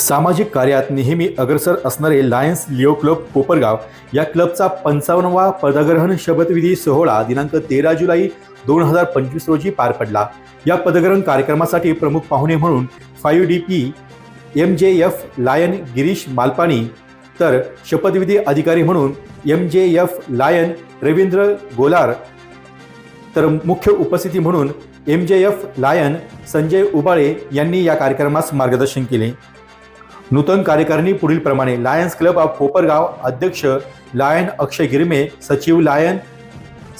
सामाजिक कार्यात नेहमी अग्रसर असणारे लायन्स लिओ क्लब कोपरगाव या क्लबचा पंचावन्नवा पदग्रहण शपथविधी सोहळा दिनांक तेरा जुलै दोन हजार पंचवीस रोजी पार पडला. या पदग्रहण कार्यक्रमासाठी प्रमुख पाहुणे म्हणून five D P M J F lion Girish Malpani तर शपथविधी अधिकारी म्हणून M J F lion Ravindra Golar तर मुख्य उपस्थिती म्हणून M J F lion Sanjay Ubale यांनी या कार्यक्रमास मार्गदर्शन केले. नूतन कार्यकारिणी पुढीलप्रमाणे लायन्स क्लब ऑफ कोपरगाव अध्यक्ष लायन अक्षय गिरमे सचिव lion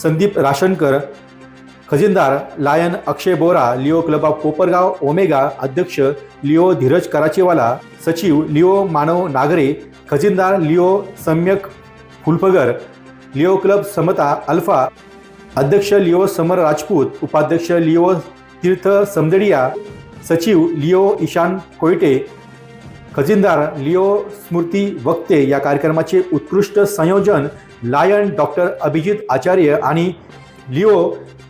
Sandeep Rashankar खजिनदार Lion Akshay Bora Leo Club of Kopargaon Omega अध्यक्ष लिओ धीरज कराचेवाला सचिव Leo Manav Nagare खजिनदार Leo Samyak Phulphagar Leo Club Samata Alpha अध्यक्ष लिओ समर राजपूत उपाध्यक्ष लिओ तीर्थ समदडिया सचिव लिओ ईशान कोयटे खजिनदार लिओ स्मृती वक्ते या कार्यक्रमाचे उत्कृष्ट संयोजन लायन डॉक्टर अभिजित आचार्य आणि लिओ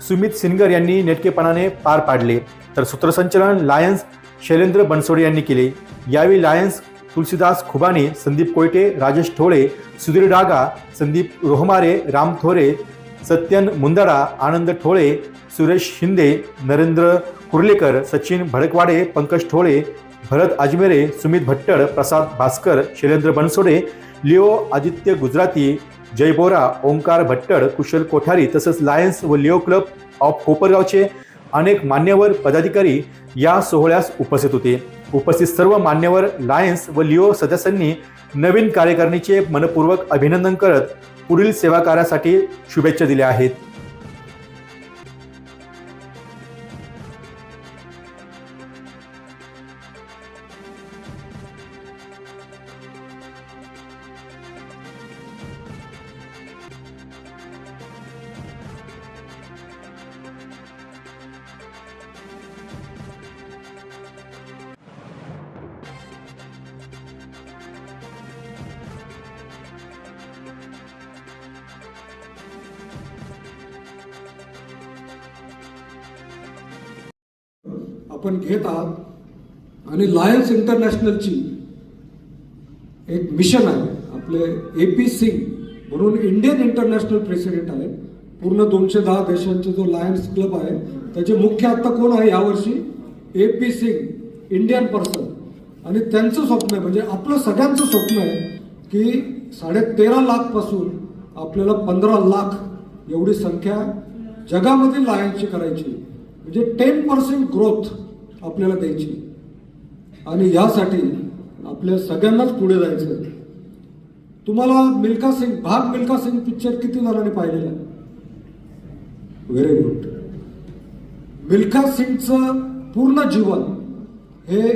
सुमित सिनगर यांनी नेटकेपणाने पार पाडले. तर सूत्रसंचलन लायन्स शैलेंद्र बनसोडे यांनी केले. यावेळी लायन्स तुलसीदास खुबाने संदीप कोयटे राजेश ठोळे सुधीर डागा संदीप रोहमारे राम थोरे सत्यन मुंदडा आनंद ठोळे सुरेश शिंदे नरेंद्र कुर्लेकर सचिन भडकवाडे पंकज ठोळे भरत अजमेरे सुमित भट्टड प्रसाद भास्कर शैलेंद्र बनसोडे लिओ आदित्य गुजराती जय बोरा ओंकार भट्टड कुशल कोठारी तसंच लायन्स व लिओ क्लब ऑफ कोपरगावचे अनेक मान्यवर पदाधिकारी या सोहळ्यास उपस्थित होते. उपस्थित सर्व मान्यवर लायन्स व लिओ सदस्यांनी नवीन कार्यकारिणीचे मनपूर्वक अभिनंदन करत पुढील सेवा कार्यासाठी शुभेच्छा दिल्या आहेत. आपण घेत आहात आणि लायन्स इंटरनॅशनलची एक मिशन आहे. आपले ए पी सिंग म्हणून इंडियन इंटरनॅशनल प्रेसिडेंट आहे पूर्ण दोनशे दहा देशांचे जो लायन्स क्लब आहे त्याचे मुख्य आत्ता कोण आहे यावर्षी? A P Singh Indian person आणि त्यांचं स्वप्न आहे म्हणजे आपलं सगळ्यांचं स्वप्न आहे की साडे तेरा आपल्याला पंधरा लाख एवढी संख्या जगामध्ये लायन्सची करायची म्हणजे टेन पर्सेंट ग्रोथ आपल्याला द्यायची. आणि यासाठी आपल्या सगळ्यांनाच पुढे जायचं तुम्हाला मिल्खा सिंग भाग मिल्खा सिंग पिक्चर किती जणांनी पाहिलेला? आहे व्हेरी गुड मिल्खा सिंगचं पूर्ण जीवन हे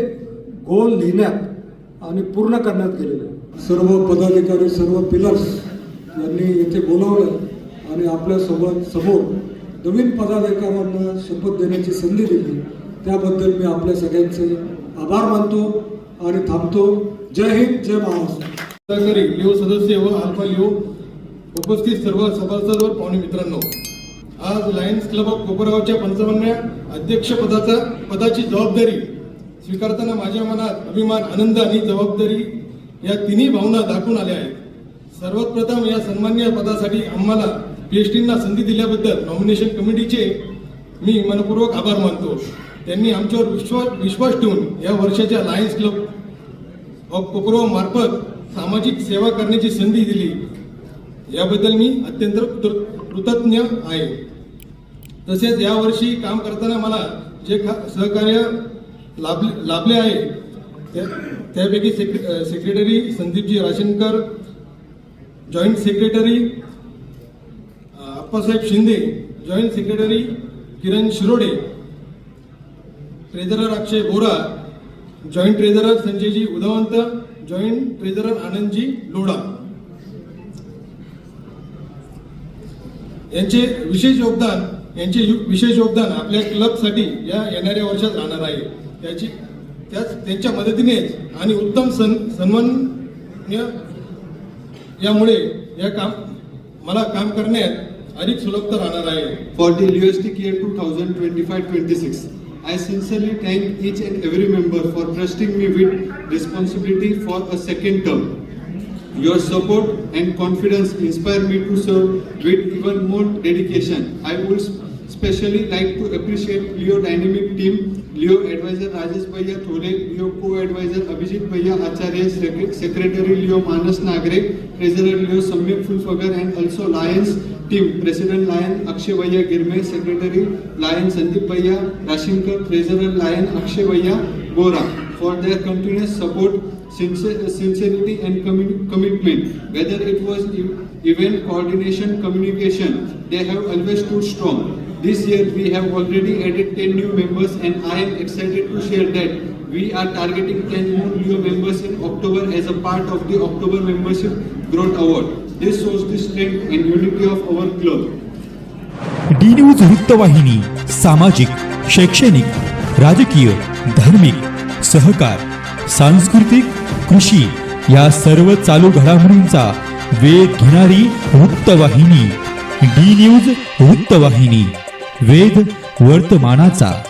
गोल लिहिण्यात आणि पूर्ण करण्यात गेलेलं आहे. सर्व पदाधिकारी सर्व पिलर्स यांनी येथे बोलावलं आणि आपल्यासोबत समोर नवीन पदाधिकाऱ्यांना शपथ देण्याची संधी दिली. त्याबद्दल मी आपल्या सगळ्यांचे आभार मानतो आणि थांबतो. जय हिंद जय महाराष्ट्र. लिओ सदस्य व अल्फा लिओ उपस्थित सर्व सभासद व पाहुणे मित्रांनो. आज लायन्स क्लब ऑफ कोपरगावच्या पंचावन्नव्या अध्यक्षपदाचा पदाची जबाबदारी स्वीकारताना माझ्या मनात अभिमान आनंद आणि जबाबदारी या तिन्ही भावना दाखवून आल्या आहेत. सर्वात प्रथम या सन्मान्य पदासाठी आम्हाला पीएचडींना संधी दिल्याबद्दल नॉमिनेशन कमिटीचे मी मनपूर्वक आभार मानतो. त्यांनी आमच्यावर विश्वास विश्वास ठेवून या वर्षाच्या लायन्स क्लब ऑफ कोपरगाव मार्फत सामाजिक सेवा करण्याची संधी दिली. याबद्दल मी अत्यंत कृतज्ञ आहे. तसेच यावर्षी काम करताना मला जे खा- सहकार्य लाभले लाभले आहे त्या- त्यापैकी सेक्रे- secretary Sandeepji Rashankar joint secretary Appasaheb Shinde joint secretary Kiran Shirode treasurer Akshay Bora joint treasurer Sanjayji Udwant joint treasurer आनंदजी लोढा. यांचे विशेष योगदान यांचे यु- विशेष योगदान आपल्या क्लबसाठी या येणाऱ्या वर्षात राहणार आहे. त्याची त्याच त्यांच्या मदतीनेच आणि उत्तम सन सन्मान्य यामुळे या काम मला काम करण्यात अधिक सुलभता राहणार आहे. For the UST care two thousand twenty five twenty six I sincerely thank each and every member for trusting me with responsibility for a second term. Your support and confidence inspire me to serve with even more dedication. I would especially like to appreciate Leo Dynamic team, Leo adviser Rajesh bhaiya Thore Leo को adviser Abhijit भैया आचार्य secretary Leo Manas Nagare treasurer Leo Sameer Phulphagar and also lions team president lion Akshay bhaiya Girme secretary lion Sandeep भैया राशिंकर treasurer lion Akshay bhaiya Gora for their continuous support sincerity and commitment whether it was event coordination communication they have always too strong This year we have already added 10 new members and I am excited to share that we are targeting 10 more new members in October as a part of the October Membership Growth Award. This shows the strength and unity of our club. D news वृत्तवाहिनी सामाजिक शैक्षणिक राजकीय धार्मिक सहकार सांस्कृतिक कृषी या सर्व चालू घडामोडींचा वेध घेणारी वृत्तवाहिनी डी न्यूज वृत्तवाहिनी वेद वर्तमानाचा.